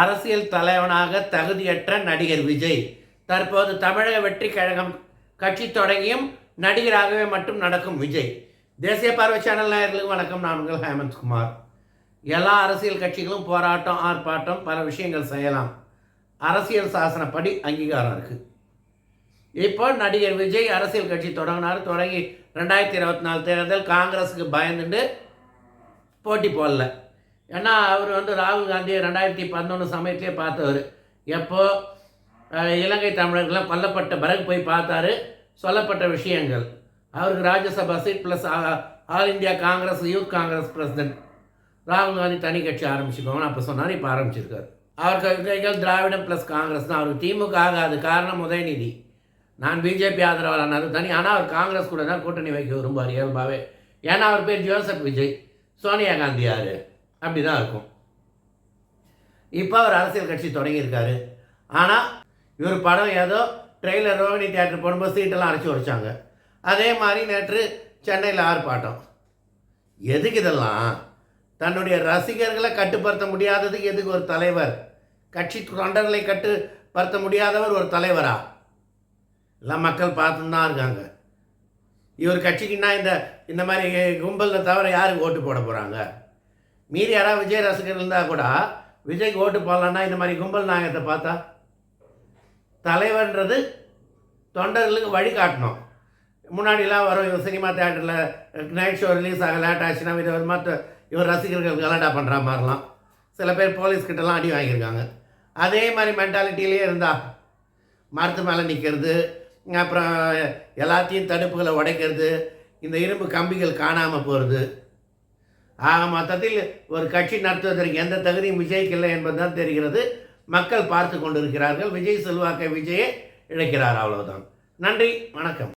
அரசியல் தலைவனாக தகுதியற்ற நடிகர் விஜய். தற்போது தமிழக வெற்றி கழகம் கட்சி தொடங்கியும் நடிகராகவே மட்டும் நடக்கும் விஜய். தேசிய பார்வை சேனல் நேயர்களுக்கு வணக்கம். நான் உங்கள் ஹேமந்த்குமார் எல்லா அரசியல் கட்சிகளும் போராட்டம் ஆர்ப்பாட்டம் பல விஷயங்கள் செய்யலாம். அரசியல் சாசனப்படி அங்கீகாரம் இருக்குது இப்போ நடிகர் விஜய் அரசியல் கட்சி தொடங்கினார். தொடங்கி ரெண்டாயிரத்தி இருபத்தி நாலு தேர்தல் காங்கிரஸுக்கு பயந்துட்டு போட்டி போடல. ஏன்னா அவர் வந்து ராகுல் காந்தியை ரெண்டாயிரத்தி பதினொன்று சமயத்திலே பார்த்தவர். எப்போ இலங்கை தமிழர்கள்லாம் கொல்லப்பட்ட பிறகு போய் பார்த்தாரு சொல்லப்பட்ட விஷயங்கள். அவருக்கு Rajya Sabha seat plus all India Congress youth Congress president. ராகுல் காந்தி தனி கட்சி ஆரம்பிச்சுக்கோங்கன்னு அப்போ சொன்னார் இப்போ ஆரம்பிச்சிருக்காரு. அவர் கைகள் திராவிடம் ப்ளஸ் காங்கிரஸ் தான். அவருக்கு திமுக ஆகாது காரணம் உதயநிதி. நான் பிஜேபி ஆதரவாளன் தனி. ஆனால் அவர் காங்கிரஸ் கூட தான் கூட்டணி வைக்க விரும்புவார் இயல்பாகவே ஏன்னா அவர் பேர் ஜோசப் விஜய். சோனியா காந்தி யார்? அப்படி தான் இருக்கும். இப்போ அவர் அரசியல் கட்சி தொடங்கியிருக்காரு. ஆனால் இவர் படம் ஏதோ ட்ரெயிலர் ரோகிணி தியேட்டர் போடும்போது சீட்டெல்லாம் அரைச்சி உடைச்சாங்க. அதே மாதிரி நேற்று சென்னையில் ஆர்ப்பாட்டம். எதுக்கு இதெல்லாம்? தன்னுடைய ரசிகர்களை கட்டுப்படுத்த முடியாததுக்கு எதுக்கு ஒரு தலைவர்? கட்சி தொண்டர்களை கட்டுப்படுத்த முடியாதவர் ஒரு தலைவரா? எல்லாம் மக்கள் பார்த்துன்னு தான் இருக்காங்க. இவர் கட்சிக்குன்னா இந்த இந்த மாதிரி கும்பலில் தவிர யாருக்கு ஓட்டு போட போகிறாங்க மீறி யாராவது விஜய் ரசிகர் இருந்தால் கூட விஜய்க்கு ஓட்டு போடலான்னா இந்த மாதிரி கும்பல் நாயகத்தை பார்த்தா தலைவன்றது தொண்டர்களுக்கு வழி காட்டணும். முன்னாடிலாம் வரும் இவர் சினிமா தேட்டரில் நைட் ஷோ ரிலீஸ் ஆக லேட் ஆச்சுன்னா இது ஒரு இவர் ரசிகர்கள் கலாட்டா பண்ணுற மாதிரிலாம். சில பேர் போலீஸ்கிட்டலாம் அடி வாங்கியிருக்காங்க. அதே மாதிரி மென்டாலிட்டியிலே இருந்தா மரத்து மேலே நிற்கிறது அப்புறம் எல்லாத்தையும் தடுப்புகளை உடைக்கிறது இந்த இரும்பு கம்பிகள் காணாமல் போகிறது ஆக மொத்தத்தில் ஒரு கட்சி நடத்துவதற்கு எந்த தகுதியும் விஜய்க்கு இல்லை என்பதுதான் தெரிகிறது. மக்கள் பார்த்து கொண்டிருக்கிறார்கள். விஜய் செல்வாக்கை விஜயே இழைக்கிறார். அவ்வளவுதான். நன்றி. வணக்கம்.